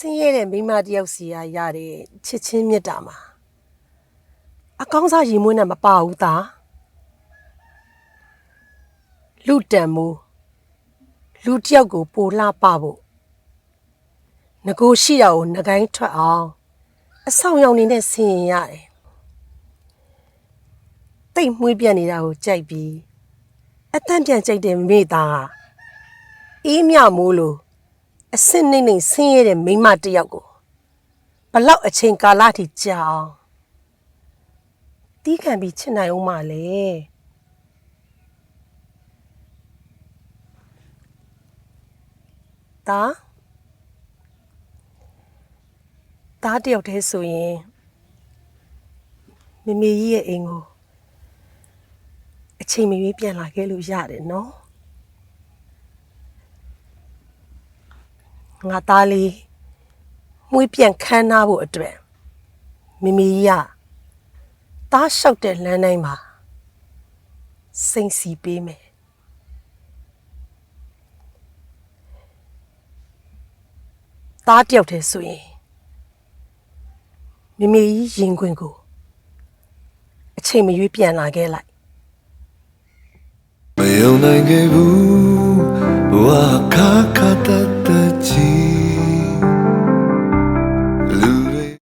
ဆင်းရဲတဲ့မိန်းမတစ်ယောက်စီရရတဲ့ချစ်ချင်းမြတ်တာမှာအကောင်းစားရင်မွေးနဲ့မပါဘူးသားလူတန်မိုးလူတစ်ယောက်ကိုပိုလှပဖို့ငကိုရှိတာကိုငကိုင်းထွက်အောင်အဆောင်ရောင်နေနဲ့ဆင်ရင်ရတယ်တိတ်မွေးပြတ်နေတာကိုကြိုက်ပြီးအတန့်ပြန်ကြိုက်တဲ့မိသားကအေးမြမိုးလို့ အစင်းနေနေဆင်းရဲတဲ့မိန်းမတစ်ယောက်ကိုဘလောက်အချိန်ကာလထိကြာအောင်တီးခံပြီးချစ်နိုင်အောင်မလဲဒါဒါတယောက်တည်းဆိုရင်မမေကြီးရဲ့အိမ်ကိုအချိန်မရွေးပြန်လာခဲ့လို့ရတယ်နော် ငါသားလေးမွေးပြန်ခမ်းနားဖို့အတွက်မိမိကြီးကသားလျှောက်တဲ့လမ်းတိုင်းမှာစိန်စီပေးမယ်သားတယောက်တည်းဆိုရင်မိမိကြီးရင်ခွင်ကိုအချိန်မရွေးပြန်လာခဲ့လိုက်没有နိုင်ခဲ့ဘူး ဘဝခါခါတတ်တတ်ကြီး